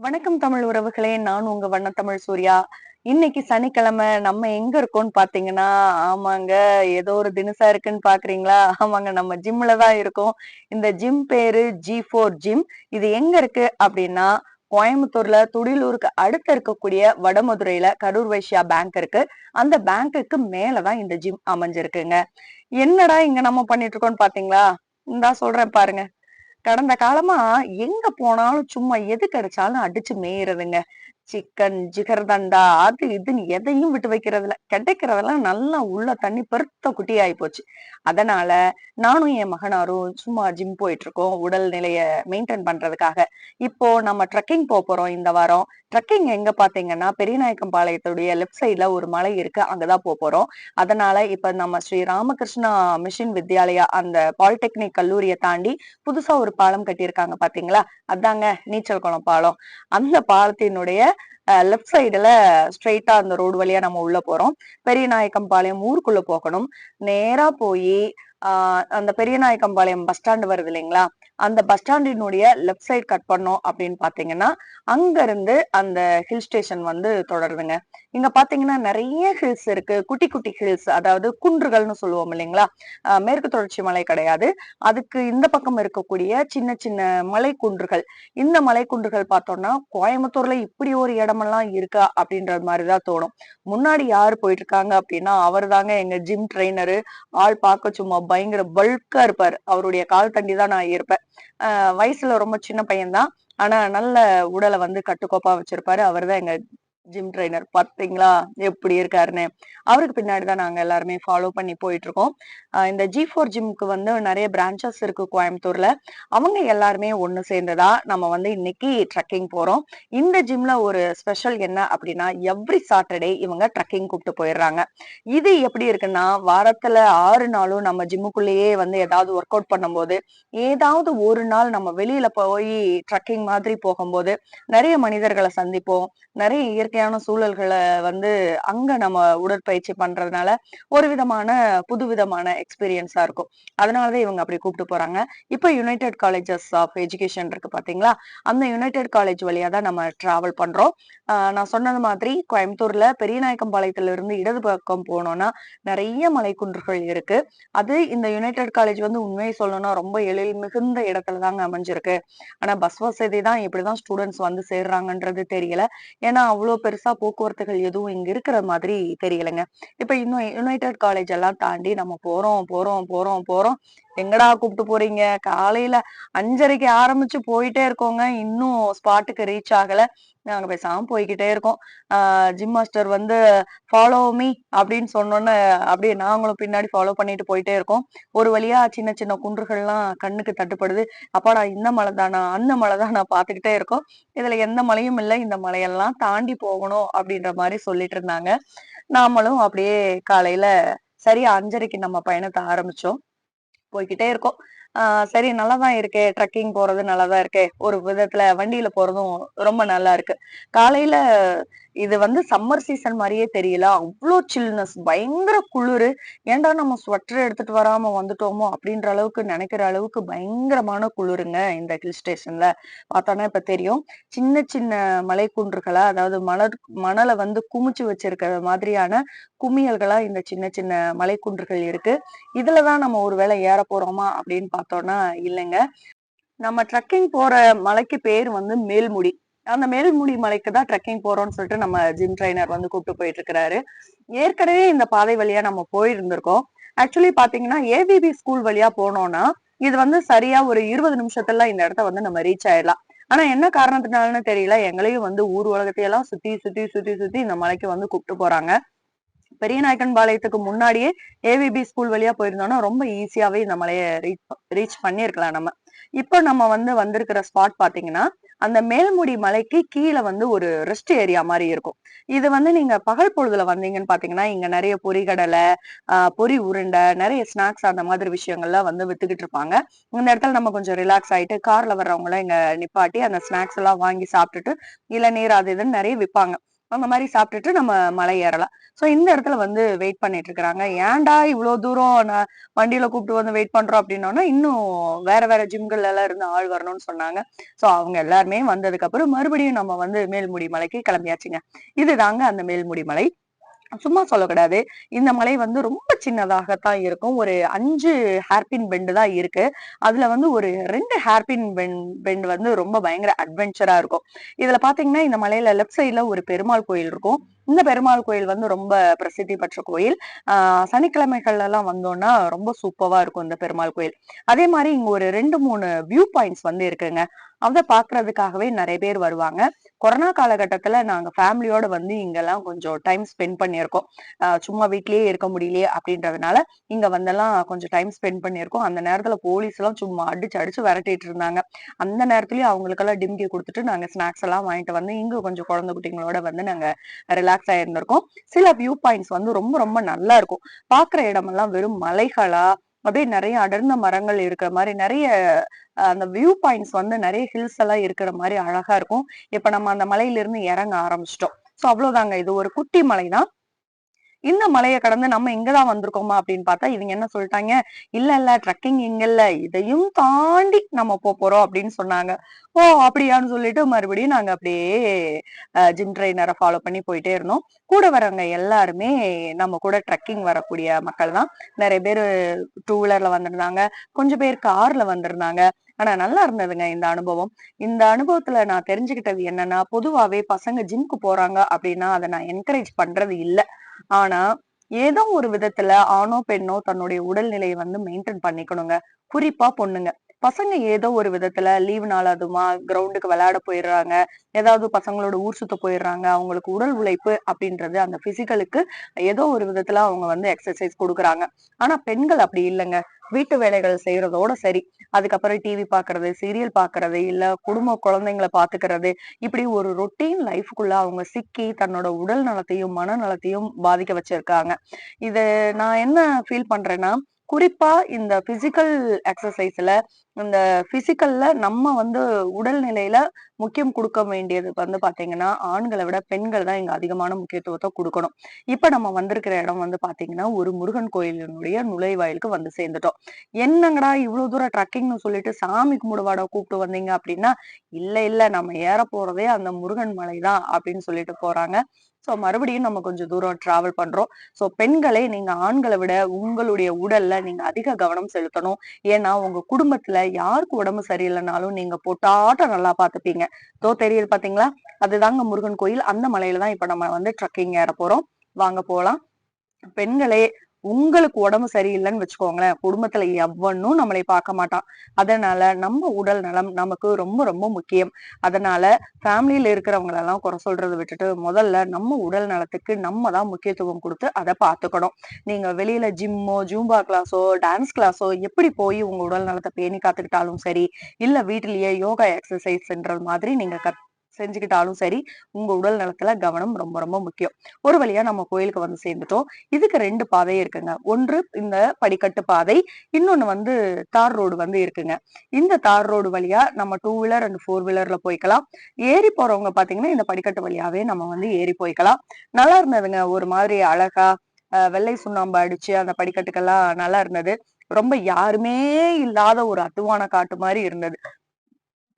வணக்கம் தமிழ் உறவுகளே நான் உங்க வண்ணத்தமிழ் சூர்யா. இன்னைக்கு சனிக்கிழமை நம்ம எங்க இருக்கோம்னு பாத்தீங்கன்னா ஆமாங்க ஏதோ ஒரு தினசா இருக்குன்னு பாக்குறீங்களா? ஆமாங்க நம்ம ஜிம்ல தான் இருக்கோம். இந்த ஜிம் பேரு ஜி ஃபோர் ஜிம் இது எங்க இருக்கு அப்படின்னா கோயம்புத்தூர்ல துடிலூருக்கு அடுத்த இருக்கக்கூடிய வடமதுரையில கரூர் வைஷ்யா பேங்க் இருக்கு. அந்த பேங்க்குக்கு மேலதான் இந்த ஜிம் அமைஞ்சிருக்குங்க. என்னடா இங்க நம்ம பண்ணிட்டு இருக்கோம்னு பாத்தீங்களா? இந்தா சொல்றேன் பாருங்க. கடந்த காலமா எங்க போனாலும் சும்மா எது கிடைச்சாலும் அடிச்சு மேயறதுங்க. சிக்கன் ஜிகர்தண்டா அது இதுன்னு எதையும் விட்டு வைக்கிறதுல கிடைக்கிறதெல்லாம் நல்லா உள்ள தண்ணி பெருத்த குட்டி ஆகி போச்சு. அதனால நானும் என் மகனாரும் சும்மா ஜிம் போயிட்டு இருக்கோம் உடல் நிலைய மெயின்டைன் பண்றதுக்காக. இப்போ நம்ம ட்ரெக்கிங் போக போறோம் இந்த வாரம். ட்ரெக்கிங் எங்க பாத்தீங்கன்னா பெரியநாயக்கம்பாளையத்துடைய லெஃப்ட் சைட்ல ஒரு மலை இருக்கு. அங்கதான் போக போறோம். அதனால இப்ப நம்ம ஸ்ரீ ராமகிருஷ்ணா மிஷின் வித்யாலயா அந்த பாலிடெக்னிக் கல்லூரியை தாண்டி புதுசா ஒரு பாலம் கட்டியிருக்காங்க பாத்தீங்களா? அதாங்க நீச்சல் குளம் பாலம். அந்த பாலத்தினுடைய லெஃப்ட் சைடுல ஸ்ட்ரெயிட்டா அந்த ரோடு வழியா நம்ம உள்ள போறோம். பெரியநாயக்கம்பாளையம் ஊருக்குள்ள போகணும். நேரா போய் ஆஹ் அந்த பெரியநாயக்கம்பாளையம் பஸ் ஸ்டாண்டு வருது இல்லைங்களா? அந்த பஸ் ஸ்டாண்டினுடைய லெஃப்ட் சைடு கட் பண்ணோம் அப்படின்னு பாத்தீங்கன்னா அங்க இருந்து அந்த ஹில் ஸ்டேஷன் வந்து தொடருதுங்க. இங்க பாத்தீங்கன்னா நிறைய ஹில்ஸ் இருக்கு. குட்டி குட்டி ஹில்ஸ் அதாவது குன்றுகள்னு சொல்லுவோம் இல்லைங்களா? மேற்கு தொடர்ச்சி மலை கிடையாது. அதுக்கு இந்த பக்கம் இருக்கக்கூடிய சின்ன சின்ன மலை குன்றுகள் இந்த மலை குன்றுகள் பார்த்தோம்னா கோயம்புத்தூர்ல இப்படி ஒரு இடமெல்லாம் இருக்கா அப்படின்ற மாதிரிதான் தோணும். முன்னாடி யாரு போயிட்டு இருக்காங்க அப்படின்னா அவர் தாங்க எங்க ஜிம் ட்ரெயினரு ஆள் பார்க்க சும்மா பயங்கர பல்கா இருப்பாரு. அவருடைய கால் தண்டி தான் நான் இருப்பேன். ஆஹ் வயசுல ரொம்ப சின்ன பையன்தான். ஆனா நல்ல உடலை வந்து கட்டுக்கோப்பா வச்சிருப்பாரு. அவர்தான் எங்க ஜிம் ட்ரைனர் பாத்தீங்களா? எப்படி இருக்காருன்னு. அவருக்கு பின்னாடி தான் நாங்க எல்லாருமே ஃபாலோ பண்ணி போயிட்டு இருக்கோம் இந்த ஜி ஃபோர் ஜிம்க்கு வந்து நிறைய பிரான்ச்சஸ் இருக்கு கோயம்புத்தூர்ல. அவங்க எல்லாருமே ஒன்று சேர்ந்ததா நம்ம வந்து இன்னைக்கு ட்ரக்கிங் போறோம். இந்த ஜிம்ல ஒரு ஸ்பெஷல் என்ன அப்படின்னா எவ்ரி சாட்டர்டே இவங்க ட்ரக்கிங் கூப்பிட்டு போயிடுறாங்க. இது எப்படி இருக்குன்னா வாரத்துல ஆறு நாளும் நம்ம ஜிம்முக்குள்ளேயே வந்து ஏதாவது ஒர்க் அவுட் பண்ணும்போது ஏதாவது ஒரு நாள் நம்ம வெளியில போய் ட்ரக்கிங் மாதிரி போகும்போது நிறைய மனிதர்களை சந்திப்போம். நிறைய இயற்கை இயற்கையான சூழல்களை வந்து அங்க நம்ம உடற்பயிற்சி பண்றதுனால ஒரு விதமான புதுவிதமான எக்ஸ்பீரியன்ஸா இருக்கும். அதனாலதான் இவங்க அப்படி கூப்பிட்டு போறாங்க. இப்ப யுனைடெட் காலேஜஸ் ஆஃப் எஜுகேஷன் இருக்கு பாத்தீங்களா? அந்த யுனைடெட் காலேஜ் வழியா தான் நம்ம டிராவல் பண்றோம். ஆஹ் நான் சொன்னது மாதிரி கோயம்புத்தூர்ல பெரியநாயக்கம்பாளையத்துல இருந்து இடது பக்கம் போனோம்னா நிறைய மலைக்குன்றுகள் இருக்கு. அது இந்த யுனைடெட் காலேஜ் வந்து உண்மையை சொல்லணும்னா ரொம்ப எழில் மிகுந்த இடத்துல தாங்க அமைஞ்சிருக்கு. ஆனா பஸ் வசதி தான் இப்படிதான் ஸ்டூடெண்ட்ஸ் வந்து சேர்றாங்கன்றது தெரியல. ஏன்னா அவ்வளோ பெருசா போக்குவரத்துகள் எதுவும் இங்க இருக்கிற மாதிரி தெரியலைங்க. இப்ப இன்னும் யுனைடெட் காலேஜ் எல்லாம் தாண்டி நம்ம போறோம் போறோம் போறோம் போறோம். எங்கடா கூப்பிட்டு போறீங்க? காலையில அஞ்சரைக்கு ஆரம்பிச்சு போயிட்டே இருக்கோங்க. இன்னும் ஸ்பாட்டுக்கு ரீச் ஆகல. நாங்க பேசாம போய்கிட்டே இருக்கோம். ஜிம் மாஸ்டர் வந்து ஃபாலோ மீ அப்படின்னு சொன்னோன்னு அப்படியே நாங்களும் பின்னாடி ஃபாலோ பண்ணிட்டு போயிட்டே இருக்கோம். ஒரு வழியா சின்ன சின்ன குன்றுகள்லாம் கண்ணுக்கு தட்டுப்படுது. அப்பாடா இந்த மலை தானா? அந்த மலை தான்? நான் பாத்துக்கிட்டே இருக்கோம். இதுல எந்த மலையும் இல்லை. இந்த மலையெல்லாம் தாண்டி போகணும் அப்படின்ற மாதிரி சொல்லிட்டு இருந்தாங்க. நாமளும் அப்படியே காலையில சரியா அஞ்சரைக்கு நம்ம பயணத்தை ஆரம்பிச்சோம். போய்கிட்டே இருக்கோம். ஆஹ் சரி நல்லாதான் இருக்கே. ட்ரெக்கிங் போறது நல்லாதான் இருக்கே. ஒரு விதத்துல வண்டியில போறதும் ரொம்ப நல்லா இருக்கு. காலையில இது வந்து சம்மர் சீசன் மாதிரியே தெரியல. அவ்வளோ சில்னஸ் பயங்கர குளிரு. ஏன்டா நம்ம ஸ்வெட்டர் எடுத்துட்டு வராம வந்துட்டோமோ அப்படின்ற அளவுக்கு நினைக்கிற அளவுக்கு பயங்கரமான குளிருங்க இந்த ஹில் ஸ்டேஷன்ல பார்த்தோன்னா இப்ப தெரியும். சின்ன சின்ன மலைக்குன்றுகளா அதாவது மணல் மணலை வந்து குமிச்சு வச்சிருக்கிற மாதிரியான குமியல்களா இந்த சின்ன சின்ன மலைக்குன்றுகள் இருக்கு. இதுலதான் நம்ம ஒரு வேளை ஏற போறோமா அப்படின்னு பார்த்தோம்னா இல்லைங்க. நம்ம ட்ரெக்கிங் போற மலைக்கு பேர் வந்து மேல்முடி. அந்த மேல்முடி மலைக்கு தான் ட்ரெக்கிங் போறோம்னு சொல்லிட்டு நம்ம ஜிம் ட்ரைனர் வந்து கூப்பிட்டு போயிட்டு இருக்கிறாரு ஏற்கனவே இந்த பாதை வழியா நம்ம போயிருந்திருக்கோம். ஆக்சுவலி பாத்தீங்கன்னா ஏவிபி ஸ்கூல் வழியா போனோம்னா இது வந்து சரியா ஒரு இருபது நிமிஷத்துல இந்த இடத்த வந்து நம்ம ரீச் ஆயிடலாம். ஆனா என்ன காரணத்தினாலன்னு தெரியல. எங்களையும் வந்து ஊர் உலகத்தையெல்லாம் சுத்தி சுத்தி சுத்தி சுத்தி இந்த மலைக்கு வந்து கூப்பிட்டு போறாங்க. பெரியநாயக்கன் பாளையத்துக்கு முன்னாடியே ஏவிபி ஸ்கூல் வழியா போயிருந்தோம்னா ரொம்ப ஈஸியாவே இந்த மலையை ரீச் ரீச் பண்ணியிருக்கலாம் நம்ம. இப்போ நம்ம வந்து வந்திருக்கிற ஸ்பாட் பாத்தீங்கன்னா அந்த மேல்முடி மலைக்கு கீழே வந்து ஒரு ரெஸ்ட் ஏரியா மாதிரி இருக்கும். இது வந்து நீங்க பகல் பொழுதுல வந்தீங்கன்னு பாத்தீங்கன்னா இங்க நிறைய பொறிகடலை பொறி பொரி உருண்டை நிறைய ஸ்நாக்ஸ் அந்த மாதிரி விஷயங்கள்லாம் வந்து வித்துக்கிட்டு இருப்பாங்க. இந்த இடத்துல நம்ம கொஞ்சம் ரிலாக்ஸ் ஆயிட்டு கார்ல வர்றவங்க எல்லாம் இங்க நிப்பாட்டி அந்த ஸ்நாக்ஸ் எல்லாம் வாங்கி சாப்பிட்டுட்டு இளநீர் அது இதுன்னு நிறைய விற்பாங்க அந்த மாதிரி சாப்பிட்டுட்டு நம்ம மலை ஏறலாம். ஸோ இந்த இடத்துல வந்து வெயிட் பண்ணிட்டு இருக்கிறாங்க. ஏன்டா இவ்வளோ தூரம் நான் வண்டியில கூப்பிட்டு வந்து வெயிட் பண்றோம் அப்படின்னோன்னா இன்னும் வேற வேற ஜிம்கள் எல்லாம் இருந்து ஆள் வரணும்னு சொன்னாங்க. ஸோ அவங்க எல்லாருமே வந்ததுக்கு அப்புறம் மறுபடியும் நம்ம வந்து மேல்முடி மலைக்கு கிளம்பியாச்சுங்க. இதுதாங்க அந்த மேல்முடி மலை. சும்மா சொல்லக்கூடாது இந்த மலை வந்து ரொம்ப சின்னதாகத்தான் இருக்கும். ஒரு அஞ்சு ஹேர்பின் பெண்டு தான் இருக்கு. அதுல வந்து ஒரு ரெண்டு ஹேர்பின் பெண் பெண்ட் வந்து ரொம்ப பயங்கர அட்வென்ச்சரா இருக்கும். இதுல பாத்தீங்கன்னா இந்த மலையில லெஃப்ட் சைட்ல ஒரு பெருமாள் கோயில் இருக்கும். இந்த பெருமாள் கோயில் வந்து ரொம்ப பிரசித்தி பெற்ற கோயில். ஆஹ் சனிக்கிழமைகள்ல எல்லாம் வந்தோம்னா ரொம்ப சூப்பரா இருக்கும் இந்த பெருமாள் கோயில். அதே மாதிரி இங்க ஒரு ரெண்டு மூணு வியூ பாயிண்ட்ஸ் வந்து இருக்குங்க. அதை பாக்குறதுக்காகவே நிறைய பேர் வருவாங்க. கொரோனா காலகட்டத்துல நாங்க ஃபேமிலியோட வந்து இங்கெல்லாம் கொஞ்சம் டைம் ஸ்பெண்ட் பண்ணியிருக்கோம். சும்மா வீட்லயே இருக்க முடியலையே அப்படின்றதுனால இங்க வந்தெல்லாம் கொஞ்சம் டைம் ஸ்பெண்ட் பண்ணியிருக்கோம். அந்த நேரத்துல போலீஸ் எல்லாம் சும்மா அடிச்சு அடிச்சு விரட்டிட்டு இருந்தாங்க. அந்த நேரத்துலயும் அவங்களுக்கெல்லாம் டிம்கி கொடுத்துட்டு நாங்க ஸ்நாக்ஸ் எல்லாம் வாங்கிட்டு வந்து இங்க கொஞ்சம் குழந்தை குட்டிங்களோட வந்து நாங்க ரிலாக்ஸ் ஆயிருந்திருக்கோம். சில வியூ பாயிண்ட்ஸ் வந்து ரொம்ப ரொம்ப நல்லா இருக்கும். பாக்குற இடமெல்லாம் வெறும் மலைகளா அப்படியே நிறைய அடர்ந்த மரங்கள் இருக்கிற மாதிரி நிறைய அந்த வியூ பாயிண்ட்ஸ் வந்து நிறைய ஹில்ஸ் எல்லாம் இருக்கிற மாதிரி அழகா இருக்கும். இப்ப நம்ம அந்த மலையில இருந்து இறங்க ஆரம்பிச்சிட்டோம். சோ அவ்வளவுதாங்க. இது ஒரு குட்டி மலை தான் இந்த மலையை கடந்து நம்ம இங்கதான் வந்திருக்கோமா அப்படின்னு பார்த்தா இவங்க என்ன சொல்லிட்டாங்க? இல்ல இல்ல ட்ரக்கிங் இங்க இல்ல. இதையும் தாண்டி நம்ம போறோம் அப்படின்னு சொன்னாங்க. ஓ அப்படியான்னு சொல்லிட்டு மறுபடியும் நாங்க அப்படியே ஜிம் ட்ரைனரை ஃபாலோ பண்ணி போயிட்டே இருந்தோம். கூட வரவங்க எல்லாருமே நம்ம கூட ட்ரெக்கிங் வரக்கூடிய மக்கள் தான். நிறைய பேர் டூ வீலர்ல வந்திருந்தாங்க. கொஞ்சம் பேர் கார்ல வந்திருந்தாங்க. ஆனா நல்லா இருந்ததுங்க இந்த அனுபவம். இந்த அனுபவத்துல நான் தெரிஞ்சுக்கிட்டது என்னன்னா பொதுவாவே பசங்க ஜிம்க்கு போறாங்க அப்படின்னா அதை நான் என்கரேஜ் பண்றது இல்லை. ஆனா ஏதோ ஒரு விதத்துல ஆணோ பெண்ணோ தன்னுடைய உடல்நிலையை வந்து மெயின்டைன் பண்ணிக்கணுங்க. குறிப்பா பொண்ணுங்க. பசங்க ஏதோ ஒரு விதத்துல லீவு நாள் அதுமா கிரவுண்டுக்கு விளையாட போயிடுறாங்க. ஏதாவது பசங்களோட ஊர் சுத்த போயிடுறாங்க. அவங்களுக்கு உடல் உழைப்பு அப்படின்றது அந்த பிசிக்கலுக்கு ஏதோ ஒரு விதத்துல அவங்க வந்து எக்ஸசைஸ் கொடுக்குறாங்க. ஆனா பெண்கள் அப்படி இல்லைங்க. வீட்டு வேலைகள் செய்யறதோட சரி. அதுக்கப்புறம் டிவி பாக்குறது சீரியல் பாக்குறது இல்ல குடும்ப குழந்தைங்களை பாத்துக்கிறது. இப்படி ஒரு ரொட்டீன் லைஃப்குள்ள அவங்க சிக்கி தன்னோட உடல் நலத்தையும் மனநலத்தையும் பாதிக்க வச்சிருக்காங்க. இது நான் என்ன ஃபீல் பண்றேன்னா குறிப்பா இந்த பிசிக்கல் எக்ஸசைஸ்ல இந்த பிசிக்கல்ல நம்ம வந்து உடல்நிலையில முக்கியம் கொடுக்க வேண்டியது வந்து பாத்தீங்கன்னா ஆண்களை விட பெண்கள் தான் இங்க அதிகமான முக்கியத்துவத்தை கொடுக்கணும். இப்ப நம்ம வந்திருக்கிற இடம் வந்து பாத்தீங்கன்னா ஒரு முருகன் கோயிலினுடைய நுழைவாயிலுக்கு வந்து சேர்ந்துட்டோம். என்னங்கடா இவ்வளவு தூரம் ட்ரக்கிங்னு சொல்லிட்டு சாமி கும்பிடுவாடா கூப்பிட்டு வந்தீங்க அப்படின்னா இல்ல இல்ல நம்ம ஏற போறதே அந்த முருகன் மலை தான் அப்படின்னு சொல்லிட்டு போறாங்க. ஸோ மறுபடியும் நம்ம கொஞ்சம் தூரம் டிராவல் பண்றோம். ஸோ பெண்களே நீங்க ஆண்களை விட உங்களுடைய உடல்ல நீங்க அதிக கவனம் செலுத்தணும். ஏன்னா உங்க குடும்பத்துல யாருக்கு உடம்பு சரியில்லைனாலும் நீங்க பொட்டாட்டம் நல்லா பாத்துப்பீங்க தோ தெரியுது பாத்தீங்களா அதுதாங்க முருகன் கோயில். அந்த மலையில தான் இப்ப நம்ம வந்து ட்ரக்கிங் ஏற போறோம். வாங்க போலாம் பெண்களே உங்களுக்கு உடம்பு சரியில்லைன்னு வச்சுக்கோங்களேன் குடும்பத்துல எவனும் நம்மளை பார்க்க மாட்டான். அதனால நம்ம உடல் நலம் நமக்கு ரொம்ப ரொம்ப முக்கியம். அதனால ஃபேமிலியில இருக்கிறவங்களெல்லாம் குறை சொல்றதை விட்டுட்டு முதல்ல நம்ம உடல் நலத்துக்கு நம்ம தான் முக்கியத்துவம் கொடுத்து அதை பார்த்துக்கணும். நீங்க வெளியில ஜிம்மோ ஜூம்பா கிளாஸோ டான்ஸ் கிளாஸோ எப்படி போய் உங்க உடல் நலத்தை பேணி காத்துக்கிட்டாலும் சரி இல்ல வீட்டிலேயே யோகா எக்ஸசைஸ்ன்ற மாதிரி நீங்க கத் செஞ்சுக்கிட்டாலும் சரி உங்க உடல் நலத்துல கவனம் ரொம்ப ரொம்ப முக்கியம். ஒரு வழியா நம்ம கோயிலுக்கு வந்து சேர்ந்துட்டோம். இதுக்கு ரெண்டு பாதை இருக்குங்க. ஒன்று இந்த படிக்கட்டு பாதை இன்னொன்னு வந்து தார் ரோடு வந்து இருக்குங்க. இந்த தார் ரோடு வழியா நம்ம டூ வீலர் அண்ட் ஃபோர் வீலர்ல போய்க்கலாம். ஏறி போறவங்க பாத்தீங்கன்னா இந்த படிக்கட்டு வழியாவே நம்ம வந்து ஏறி போய்க்கலாம். நல்லா இருந்ததுங்க. ஒரு மாதிரி அழகா வெள்ளை சுண்ணாம்பு அடிச்சு அந்த படிக்கட்டுக்கெல்லாம் நல்லா இருந்தது. ரொம்ப யாருமே இல்லாத ஒரு அத்துவான காட்டு மாதிரி இருந்தது.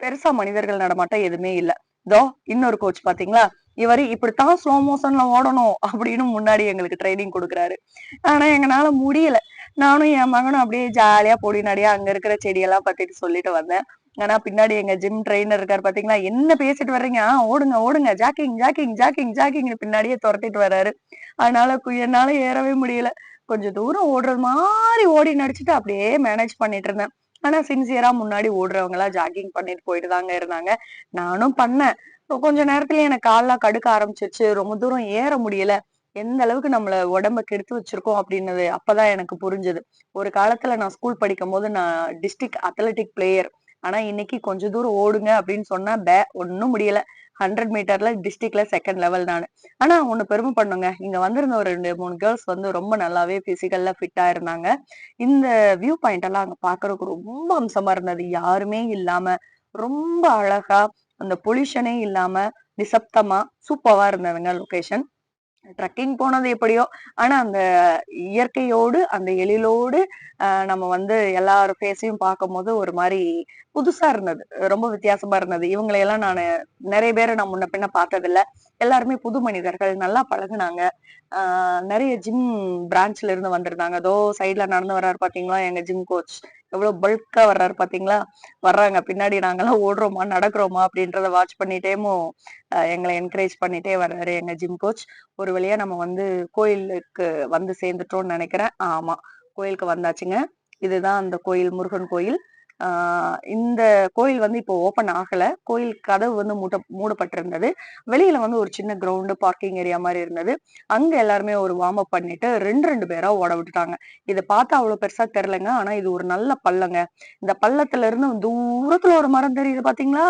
பெருசா மனிதர்கள் நடமாட்டம் எதுவுமே இல்லை. இதோ இன்னொரு கோச் பாத்தீங்களா? இவரு இப்படித்தான் ஸ்லோ மோஷன்ல ஓடணும் அப்படின்னு முன்னாடி எங்களுக்கு ட்ரைனிங் கொடுக்குறாரு. ஆனா எங்கனால முடியல. நானும் என் மகனும் அப்படியே ஜாலியா பொடி நடியா அங்க இருக்கிற செடியெல்லாம் பத்திட்டு சொல்லிட்டு வந்தேன். ஆனா பின்னாடி எங்க ஜிம் ட்ரெயினர் இருக்காரு பாத்தீங்களா? என்ன பேசிட்டு வர்றீங்க? ஓடுங்க ஓடுங்க ஜாக்கிங் ஜாக்கிங் ஜாக்கிங் ஜாக்கிங் பின்னாடியே துரத்திட்டு வர்றாரு. அதனால என்னால ஏறவே முடியல. கொஞ்சம் தூரம் ஓடுறது மாதிரி ஓடி நடிச்சுட்டு அப்படியே மேனேஜ் பண்ணிட்டு இருந்தேன். ஆனா சின்சியரா முன்னாடி ஓடுறவங்க எல்லாம் ஜாகிங் பண்ணிட்டு போயிட்டு தாங்க இருந்தாங்க. நானும் பண்ணேன். கொஞ்ச நேரத்துல எனக்கு கால்லாம் கடுக்க ஆரம்பிச்சிருச்சு. ரொம்ப தூரம் ஏற முடியல. எந்த அளவுக்கு நம்மள உடம்ப கெடுத்து வச்சிருக்கோம் அப்படின்னது அப்பதான் எனக்கு புரிஞ்சது. ஒரு காலத்துல நான் ஸ்கூல் படிக்கும் போது நான் டிஸ்ட்ரிக்ட் அத்லெட்டிக் பிளேயர் ஆனா இன்னைக்கு கொஞ்ச தூரம் ஓடுங்க அப்படின்னு சொன்னா பே ஒன்னும் முடியல. ஹண்ட்ரட் மீட்டர்ல டிஸ்ட்ரிக்ட்ல செகண்ட் லெவல் நான். ஆனா ஒண்ணு பெருமை பண்ணுங்க. இங்க வந்திருந்த ஒரு ரெண்டு மூணு கேர்ள்ஸ் வந்து ரொம்ப நல்லாவே பிசிக்கல்ல ஃபிட்டா இருந்தாங்க. இந்த வியூ பாயிண்ட் எல்லாம் அங்க பாக்குறதுக்கு ரொம்ப அம்சமா இருந்தது. யாருமே இல்லாம ரொம்ப அழகா அந்த பொல்யூஷனே இல்லாம நிசப்தமா சூப்பரா இருந்ததுங்க லொகேஷன் ட்ரக்கிங் போனது எப்படியோ ஆனா அந்த இயற்கையோடு அந்த எழிலோடு நம்ம வந்து எல்லார் ஃபேஸையும் பார்க்கும்போது ஒரு மாதிரி புதுசா இருந்தது. ரொம்ப வித்தியாசமா இருந்தது. இவங்களையெல்லாம் நான் நிறைய பேரை நான் முன்ன பின்ன பார்த்ததில்ல. எல்லாருமே புது மனிதர்கள் நல்லா பழகுனாங்க. நிறைய ஜிம் பிரான்ச்ல இருந்து வந்திருந்தாங்க. அதோ சைட்ல நடந்து வர்றாரு பாத்தீங்களா எங்க ஜிம் கோச் எவ்வளவு பல்கா வர்றாரு பாத்தீங்களா? வர்றாங்க. பின்னாடி நாங்கெல்லாம் ஓடுறோமா? நடக்கிறோமா? அப்படின்றத வாட்ச் பண்ணிட்டேமோ எங்களை என்கரேஜ் பண்ணிட்டே வர்றாரு எங்க ஜிம் கோச் ஒரு வழியா நம்ம வந்து கோயிலுக்கு வந்து சேர்ந்துட்டோம்னு நினைக்கிறேன். ஆமா கோயிலுக்கு வந்தாச்சுங்க. இதுதான் அந்த கோயில் முருகன் கோயில். இந்த கோயில் வந்து இப்போ ஓபன் ஆகல. கோயில் கதவு வந்து மூட்ட மூடப்பட்டிருந்தது. வெளியில வந்து ஒரு சின்ன கிரவுண்டு பார்க்கிங் ஏரியா மாதிரி இருந்தது. அங்க எல்லாருமே ஒரு வார்ம் அப் பண்ணிட்டு ரெண்டு ரெண்டு பேரா ஓட விட்டுட்டாங்க. இதை பார்த்தா அவ்வளவு பெருசா தெரியலங்க. ஆனா இது ஒரு நல்ல பள்ளங்க. இந்த பள்ளத்துல இருந்து தூரத்துல ஒரு மரம் தெரியுது பாத்தீங்களா?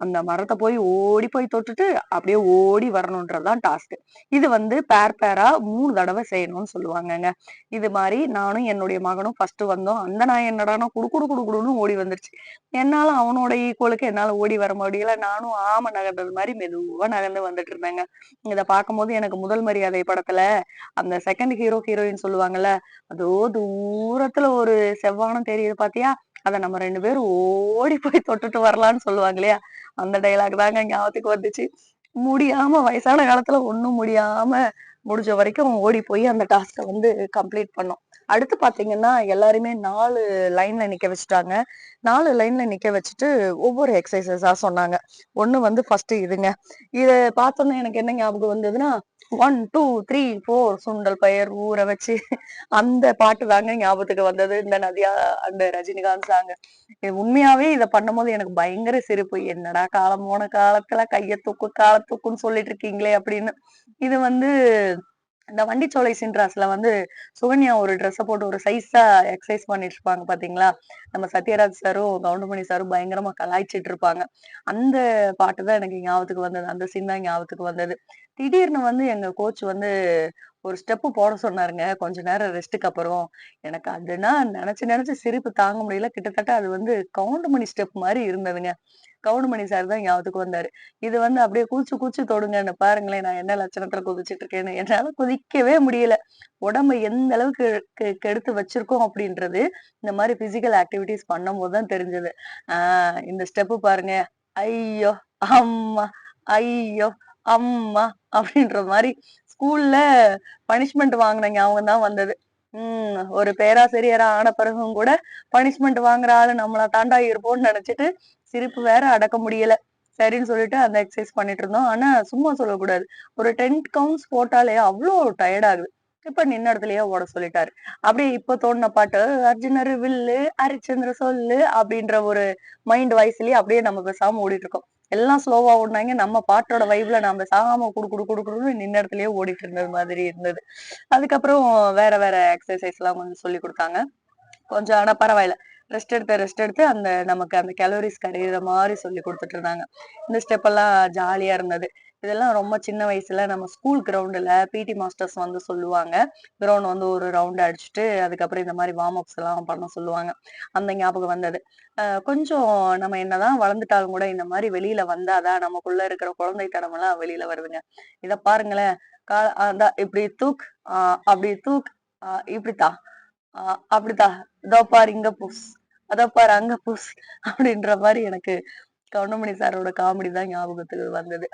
அந்த மரத்தை போய் ஓடி போய் தொட்டுட்டு அப்படியே ஓடி வரணுன்றதுதான் டாஸ்க் இது வந்து பேர் பேரா மூணு தடவை செய்யணும்னு சொல்லுவாங்கங்க. இது மாதிரி நானும் என்னுடைய மகனும் ஃபர்ஸ்ட் வந்தோம். அந்த நான் என்னடானா குடு குடு குடு குடுன்னு ஓடி வந்துருச்சு. என்னால அவனோட ஈக்குவலுக்கு என்னால ஓடி வர முடியல. நானும் ஆம நகர்ந்தது மாதிரி மெதுவா நகர்ந்து வந்துட்டு இருந்தேங்க. இதை பார்க்கும்போது எனக்கு முதல் மரியாதை படத்துல அந்த செகண்ட் ஹீரோ ஹீரோயின் சொல்லுவாங்கல்ல அதோ தூரத்துல ஒரு செவ்வானம் தெரியுது பாத்தியா? அதை நம்ம ரெண்டு பேரும் ஓடி போய் தொட்டுட்டு வரலாம்னு சொல்லுவாங்க இல்லையா அந்த டைலாக் தாங்க ஞாபகத்துக்கு வந்துச்சு. முடியாம வயசான காலத்துல ஒண்ணும் முடியாம முடிஞ்ச வரைக்கும் ஓடி போய் அந்த டாஸ்கை வந்து கம்ப்ளீட் பண்ணோம். அடுத்து பாத்தீங்கன்னா எல்லாருமே நாலு லைன்ல நிக்க வச்சுட்டாங்க. நாலு லைன்ல நிக்க வச்சுட்டு ஒவ்வொரு எக்ஸசைசஸா சொன்னாங்க. ஒண்ணு வந்து ஃபர்ஸ்ட் இதுங்க. இத பார்த்தோன்னே எனக்கு என்ன ஞாபகம் வந்ததுன்னா ஒன் டூ த்ரீ ஃபோர் சுண்டல் பயிர் ஊற வச்சு அந்த பாட்டு தாங்க ஞாபகத்துக்கு வந்தது. இந்த நதியா அந்த ரஜினிகாந்த் சாங் உண்மையாவே இதை பண்ணும்போது எனக்கு பயங்கர சிரிப்பு. என்னடா காலம் போன காலத்துல கைய தூக்கு கால தூக்குன்னு சொல்லிட்டு இருக்கீங்களே அப்படின்னு. இது வந்து இந்த வண்டிச்சோலை சின்ராஸ்ல வந்து சுகன்யா ஒரு ட்ரெஸ்ஸை போட்டு ஒரு சைஸா எக்ஸசைஸ் பண்ணிட்டு இருப்பாங்க பாத்தீங்களா? நம்ம சத்யராஜ் சாரும் கவுண்டமணி சாரும் பயங்கரமா கலாய்ச்சிட்டு இருப்பாங்க அந்த பாட்டு தான் எனக்கு ஞாபகத்துக்கு வந்தது. அந்த சீன் தான் ஞாபகத்துக்கு வந்தது. திடீர்னு வந்து எங்க கோச் வந்து ஒரு ஸ்டெப்பு போட சொன்னாருங்க. கொஞ்ச நேரம் ரெஸ்ட்டுக்கு அப்புறம். எனக்கு அதுனா நினைச்சு நினைச்சு சிரிப்பு தாங்க முடியல. கிட்டத்தட்ட அது வந்து கவுண்டமணி ஸ்டெப் மாதிரி இருந்ததுங்க. கவுண்டமணி சார் தான் ஞாபகத்துக்கு வந்தாரு. இது வந்து அப்படியே கூச்சு கூச்சு தொடுங்கன்னு பாருங்களேன் நான் என்ன லட்சணத்துல குதிச்சிட்டு இருக்கேன்னு. என்னால குதிக்கவே முடியல. உடம்ப எந்த அளவுக்கு கெடுத்து வச்சிருக்கோம் அப்படின்றது இந்த மாதிரி பிசிக்கல் ஆக்டிவிட்டிஸ் பண்ணும்போது தான் தெரிஞ்சது. ஆஹ் இந்த ஸ்டெப்பு பாருங்க. ஐயோ அம்மா ஐயோ அம்மா அப்படின்ற மாதிரி ஸ்கூல்ல பனிஷ்மெண்ட் வாங்கின ஞாபகம் தான் வந்தது. உம் ஒரு பேராசிரியரா ஆன பிறகும் கூட பனிஷ்மெண்ட் வாங்குற ஆளு நம்மள தாண்டா இருப்போம்னு நினைச்சிட்டு சிரிப்பு வேற அடக்க முடியல. சரின்னு சொல்லிட்டு அந்த எக்ஸசைஸ் பண்ணிட்டு இருந்தோம். ஆனா சும்மா சொல்லக்கூடாது. ஒரு டென் கவுண்ட்ஸ் போட்டாலே அவ்வளோ டயர்ட் ஆகுது. இப்ப நின்ன இடத்துலயே ஓட சொல்லிட்டாரு. அப்படியே இப்ப தோணுன பாட்டு அர்ஜுனர் வில்லு ஹரிச்சந்திர சொல்லு அப்படின்ற ஒரு மைண்ட் வாய்ஸ்லயே அப்படியே நம்ம பேசாம ஓடிட்டு இருக்கோம். எல்லாம் ஸ்லோவா ஓடினாங்க. நம்ம பாட்டோட வைப்ல நம்ம சாகாம குடு குடு குடு குடுன்னு நின்ன இடத்துலயே ஓடிட்டு இருந்தது மாதிரி இருந்தது. அதுக்கப்புறம் வேற வேற எக்ஸசைஸ் எல்லாம் கொஞ்சம் சொல்லி கொடுத்தாங்க. கொஞ்சம் ஆனா பரவாயில்ல. ரெஸ்ட் எடுத்து ரெஸ்ட் எடுத்து அந்த நமக்கு அந்த கேலரிஸ் கரையிற மாதிரி சொல்லி கொடுத்துட்டு இருந்தாங்க. இந்த ஸ்டெப் எல்லாம் ஜாலியா இருந்தது. இதெல்லாம் ரொம்ப சின்ன வயசுல நம்ம ஸ்கூல் கிரவுண்டுல பிடி மாஸ்டர்ஸ் வந்து சொல்லுவாங்க. கிரவுண்ட் வந்து ஒரு ரவுண்ட் அடிச்சுட்டு அதுக்கப்புறம் இந்த மாதிரி வார்ம் அப்ஸ் எல்லாம் பண்ண சொல்லுவாங்க. அந்த ஞாபகம் வந்தது. கொஞ்சம் நம்ம என்னதான் வளர்ந்துட்டாலும் கூட இந்த மாதிரி வெளியில வந்தாதான் நமக்குள்ள இருக்கிற குழந்தை தடமெல்லாம் வெளியில வருதுங்க. இத பாருங்களேன். கா அதான் இப்படி தூக் ஆஹ் அப்படி தூக் ஆஹ் இப்படித்தா ஆஹ் அப்படித்தா இதோ பாரு இங்க பூஸ் அதோ பாரு அங்க பூஸ் அப்படின்ற மாதிரி எனக்கு கவுண்டமணி சாரோட காமெடி தான் ஞாபகத்துக்கு வந்தது.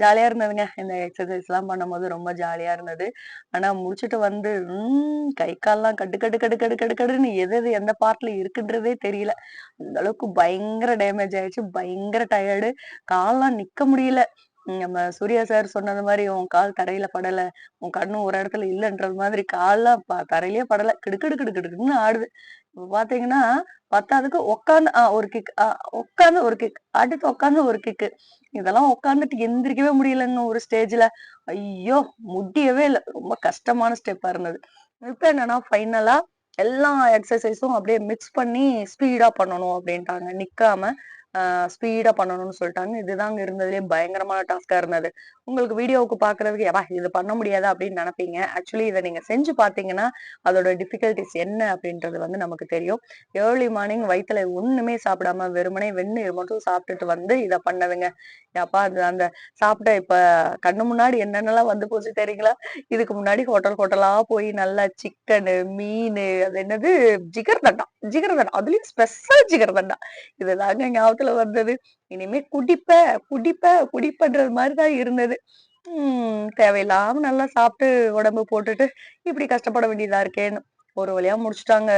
ஜாலியா இருந்ததுங்க. இந்த எக்ஸசைஸ் எல்லாம் பண்ணும்போது ரொம்ப ஜாலியா இருந்தது. ஆனா முடிச்சுட்டு வந்து உம் கை கால்லாம் கட்டு கட்டு கட்டு கட்டு கட்டு கடுன்னு எது எது எந்த பார்ட்ல இருக்குன்றதே தெரியல. அந்த அளவுக்கு பயங்கர டேமேஜ் ஆயிடுச்சு. பயங்கர டயர்டு கால்லாம் நிக்க முடியல. நம்ம சூர்யா சார் சொன்னது மாதிரி உன் கால் தரையில படல. உன் கண்ணு ஒரு இடத்துல இல்லைன்றது மாதிரி கால்லாம் ப- தரையிலே படல. கிடுக்கிடு கிடுக்கிடுன்னு ஆடுது. இப்ப பாத்தீங்கன்னா பத்தாவதுக்கு உட்காந்து ஆஹ் ஒரு கிக் உட்காந்து ஒரு கிக் அடுத்து உட்காந்து ஒரு கிக்கு இதெல்லாம் உட்காந்துட்டு எந்திரிக்கவே முடியலங்க ஒரு ஸ்டேஜ்ல ஐயோ முடியவே இல்லை. ரொம்ப கஷ்டமான ஸ்டெப்பா இருந்தது. இப்ப என்னன்னா ஃபைனலா எல்லா எக்ஸசைஸும் அப்படியே மிக்ஸ் பண்ணி ஸ்பீடா பண்ணணும் அப்படின்ட்டாங்க. நிக்காம ஸ்பீடா பண்ணணும்னு சொல்லிட்டாங்க. இதுதாங்க இருந்ததுலேயே பயங்கரமான டாஸ்கா இருந்தது. உங்களுக்கு வீடியோவுக்கு பாக்குறதுக்கு எவா இது பண்ண முடியாது? அப்படின்னு நினைப்பீங்க. ஆக்சுவலி இதை நீங்க செஞ்சு பாத்தீங்கன்னா அதோட டிஃபிகல்டிஸ் என்ன அப்படின்றது வந்து நமக்கு தெரியும். ஏர்லி மார்னிங் வயித்துல ஒண்ணுமே சாப்பிடாம வெறுமனே வெந்நீர் மட்டும் சாப்பிட்டுட்டு வந்து இதை பண்ணதுங்க அப்பா அது அந்த சாப்பிட்ட இப்ப கண்ணு முன்னாடி என்னென்னலாம் வந்து போச்சு தெரியுங்களா? இதுக்கு முன்னாடி ஹோட்டல் ஹோட்டலா போய் நல்லா சிக்கனு மீன் அது என்னது? ஜிகர் தண்டா ஜிகர் தண்டா அதுலயும் ஸ்பெஷல் ஜிகர் தண்டா இதுதாங்க ஞாபகத்துல வந்தது. இனிமே குடிப்ப குடிப்ப குடிப்பன்றது மாதிரிதான் இருந்தது. உம் தேவையில்லாம நல்லா சாப்பிட்டு உடம்பு போட்டுட்டு இப்படி கஷ்டப்பட வேண்டியதா இருக்கேன்னு. ஒரு வழியா முடிச்சுட்டாங்க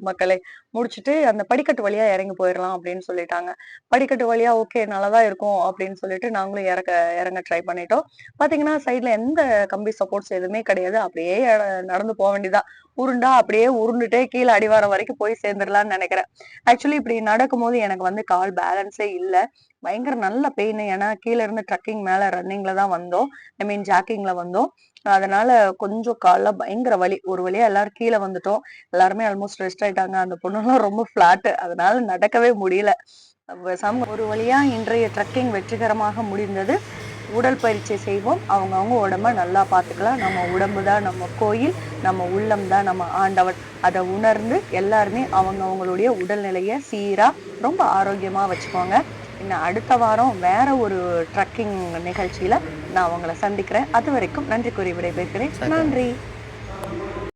மக்களை. முடிச்சுட்டு அந்த படிக்கட்டு வழியா இறங்கி போயிடலாம் அப்படின்னு சொல்லிட்டாங்க. படிக்கட்டு வழியா ஓகே நல்லாதான் இருக்கும் அப்படின்னு சொல்லிட்டு நாங்களும் இறக்க இறங்க ட்ரை பண்ணிட்டோம். பாத்தீங்கன்னா சைட்ல எந்த கம்பி சப்போர்ட்ஸ் எதுவுமே கிடையாது. அப்படியே நடந்து போக வேண்டியதா உருண்டா அப்படியே உருண்டுட்டே கீழே அடிவாரம் வரைக்கும் போய் சேர்ந்துடலாம்னு நினைக்கிறேன். ஆக்சுவலி இப்படி நடக்கும்போது எனக்கு வந்து கால் பேலன்ஸே இல்லை. பயங்கர நல்ல பெயின் ஏன்னா கீழே இருந்து ட்ரக்கிங் மேல ரன்னிங்ல தான் வந்தோம். ஐ மீன் ஜாக்கிங்ல வந்தோம். அதனால கொஞ்சம் காலில் பயங்கர வலி. ஒரு வழியா எல்லாரும் கீழே வந்துட்டோம். எல்லாருமே ஆல்மோஸ்ட் ரெஸ்ட் ஆயிட்டாங்க. அந்த பொண்ணுலாம் ரொம்ப ஃபிளாட்டு அதனால நடக்கவே முடியல. சம் ஒரு வழியா இன்றைய ட்ரக்கிங் வெற்றிகரமாக முடிந்தது. உடல் பயிற்சி செய்வோம். அவங்கவுங்க உடம்ப நல்லா பார்த்துக்கலாம் நம்ம உடம்பு தான் நம்ம கோயில். நம்ம உள்ளம் தான் நம்ம ஆண்டவன். அதை உணர்ந்து எல்லாருமே அவங்கவுங்களுடைய உடல்நிலையை சீராக ரொம்ப ஆரோக்கியமாக வச்சுக்கோங்க. இன்னும் அடுத்த வாரம் வேற ஒரு ட்ரக்கிங் நிகழ்ச்சியில நான் உங்களை சந்திக்கிறேன். அது வரைக்கும் நன்றி கூறி விடைபெறுகிறேன். நன்றி.